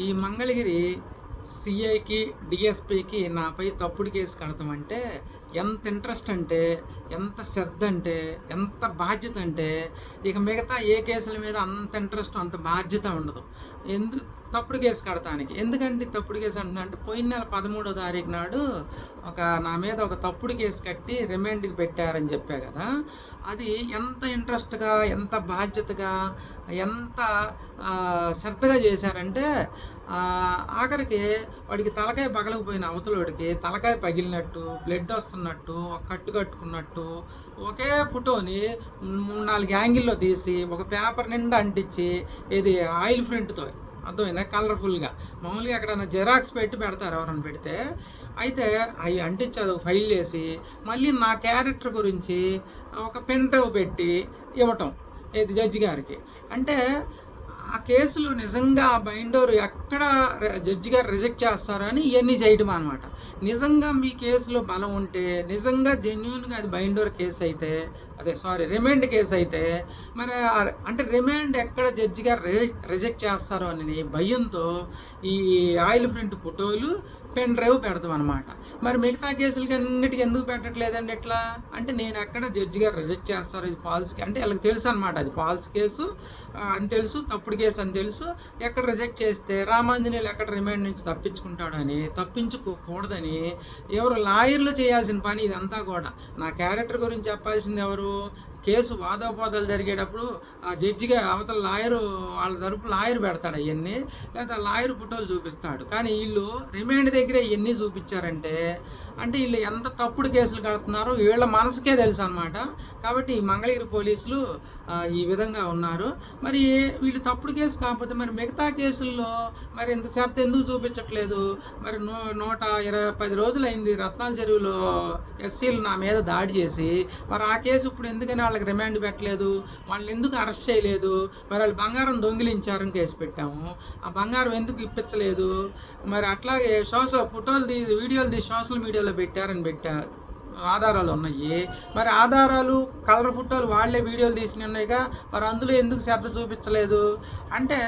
ఈ మంగళగిరి సిఐకి డిఎస్పికి నాపై తప్పుడు కేసు కడతామంటే ఎంత ఇంట్రెస్ట్ అంటే ఎంత శ్రద్ధ అంటే ఎంత బాధ్యత అంటే ఇక మిగతా ఏ కేసుల మీద అంత ఇంట్రెస్ట్ అంత బాధ్యత ఉండదు. ఎందు తప్పుడు కేసు కడతానికి. ఎందుకంటే తప్పుడు కేసు అంటున్నా అంటే పోయిన నెల పదమూడో తారీఖు నాడు ఒక నా మీద ఒక తప్పుడు కేసు కట్టి రిమాండ్కి పెట్టారని చెప్పా కదా అది ఎంత ఇంట్రెస్ట్గా ఎంత బాధ్యతగా ఎంత శ్రద్ధగా చేశారంటే ఆఖరికి వాడికి తలకాయ పగలకపోయిన అవతలోడికి తలకాయ పగిలినట్టు బ్లడ్ వస్తున్నట్టు ఒక కట్టు కట్టుకున్నట్టు ఒకే ఫోటోని మూడు నాలుగు యాంగిల్లో తీసి ఒక పేపర్ నిండా అంటించి ఇది ఆయిల్ ప్రింట్తో. అర్థమైందా? కలర్ఫుల్గా. మామూలుగా ఎక్కడైనా జెరాక్స్ పెట్టి పెడతారు ఎవరైనా పెడితే. అయితే అవి అంటించి అది ఒక ఫైల్ వేసి మళ్ళీ నా క్యారెక్టర్ గురించి ఒక పెన్ డ్రైవ్ పెట్టి ఇవ్వటం ఇది జడ్జి గారికి. అంటే ఆ కేసులు నిజంగా ఆ బైండోర్ ఎక్కడ జడ్జి గారు రిజెక్ట్ చేస్తారని ఇవన్నీ చేయడం అనమాట నిజంగా మీ కేసులో బలం ఉంటే నిజంగా జెన్యున్గా అది బైండోర్ కేసు అయితే అదే సారీ రిమాండ్ కేసు అయితే మరి అంటే రిమాండ్ ఎక్కడ జడ్జి గారు రిజెక్ట్ చేస్తారో అని భయంతో ఈ ఆయిల్ ఫ్రంట్ ఫోటోలు పెన్ డ్రైవ్ పెడతాం అనమాట మరి మిగతా కేసులకి అన్నిటికీ ఎందుకు పెట్టట్లేదండి ఎట్లా అంటే నేను ఎక్కడ జడ్జి గారు రిజెక్ట్ చేస్తారు ఇది ఫాల్స్ అంటే వీళ్ళకి తెలుసు అనమాట అది ఫాల్స్ కేసు. అని తెలుసు తప్పుడు కేసు అని తెలుసు. ఎక్కడ రిజెక్ట్ చేస్తే రామాంజనేయులు ఎక్కడ రిమాండ్ నుంచి తప్పించుకుంటాడని తప్పించుకోకూడదని ఎవరు లాయర్లు చేయాల్సిన పని ఇదంతా కూడా. నా క్యారెక్టర్ గురించి చెప్పాల్సింది ఎవరు? కేసు వాదోపాదాలు జరిగేటప్పుడు ఆ జడ్జిగా అవతల లాయరు వాళ్ళ తరపు లాయర్ పెడతాడు అవన్నీ లేదా లాయర్ ఫోటోలు చూపిస్తాడు. కానీ వీళ్ళు రిమాండ్ దగ్గర ఇవన్నీ చూపించారంటే అంటే వీళ్ళు ఎంత తప్పుడు కేసులు కడుతున్నారో వీళ్ళ మనసుకే తెలుసు అనమాట కాబట్టి ఈ మంగళగిరి పోలీసులు ఈ విధంగా ఉన్నారు. మరి వీళ్ళు తప్పుడు కేసు కాకపోతే మరి మిగతా కేసుల్లో మరి ఇంత శ్రద్ధ ఎందుకు చూపించట్లేదు? మరి నూ నూట ఇరవై పది రోజులైంది రత్నాల చెరువులో ఎస్సీలు నా మీద దాడి చేసి మరి ఆ కేసు ఇప్పుడు ఎందుకని వాళ్ళకి రిమాండ్ పెట్టలేదు వాళ్ళని ఎందుకు అరెస్ట్ చేయలేదు? మరి వాళ్ళు బంగారం దొంగిలించారని కేసు పెట్టాము. ఆ బంగారం ఎందుకు ఇప్పించలేదు? మరి అట్లాగే సోషల్ ఫోటోలు తీసి వీడియోలు తీసి సోషల్ మీడియాలో పెట్టారని పెట్టా ఆధారాలు ఉన్నాయి. మరి ఆధారాలు కలర్ ఫోటోలు వాళ్ళే వీడియోలు తీసిన ఉన్నాయిగా. మరి అందులో ఎందుకు శ్రద్ధ చూపించలేదు? అంటే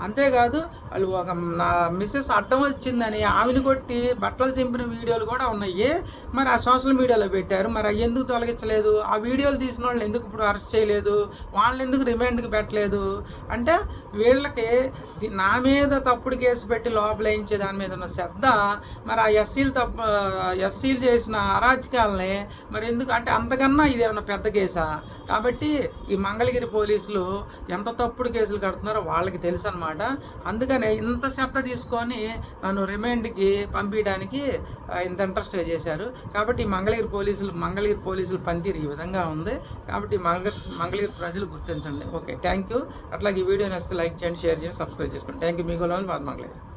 అంతేకాదు వాళ్ళు ఒక నా మిస్సెస్ అడ్డం వచ్చిందని ఆమెను కొట్టి బట్టలు చింపిన వీడియోలు కూడా ఉన్నాయి. మరి ఆ సోషల్ మీడియాలో పెట్టారు. మరి అవి ఎందుకు తొలగించలేదు? ఆ వీడియోలు తీసిన వాళ్ళు ఎందుకు ఇప్పుడు అరెస్ట్ చేయలేదు? వాళ్ళని ఎందుకు రిమాండ్కి పెట్టలేదు? అంటే వీళ్ళకి నా మీద తప్పుడు కేసు పెట్టి లోపలేయించే దాని మీద ఉన్న శ్రద్ధ మరి ఆ ఎస్సీలు తప్ప ఎస్సీలు చేసిన అరాచకాలను మరి ఎందుకు? అంటే అంతకన్నా ఇది ఏమైనా పెద్ద కేసా? కాబట్టి ఈ మంగళగిరి పోలీసులు ఎంత తప్పుడు కేసులు కడుతున్నారో వాళ్ళకి తెలుసు అనమాట అందుకనే ఇంత శ్రద్ధ తీసుకొని నన్ను రిమైండ్కి పంపించడానికి ఇంత ఇంట్రెస్ట్గా చేశారు. కాబట్టి ఈ మంగళగిరి పోలీసులు మంగళగిరి పోలీసులు పనితీరు ఈ విధంగా ఉంది. కాబట్టి మంగళగిరి మంగళగిరి ప్రజలు గుర్తించండి. Okay thank you. అట్లాగే ఈ వీడియో నచ్చితే లైక్ చేయండి షేర్ చేయండి సబ్స్క్రైబ్ చేసుకోండి. Thank you. మీకు మంగళగిరి.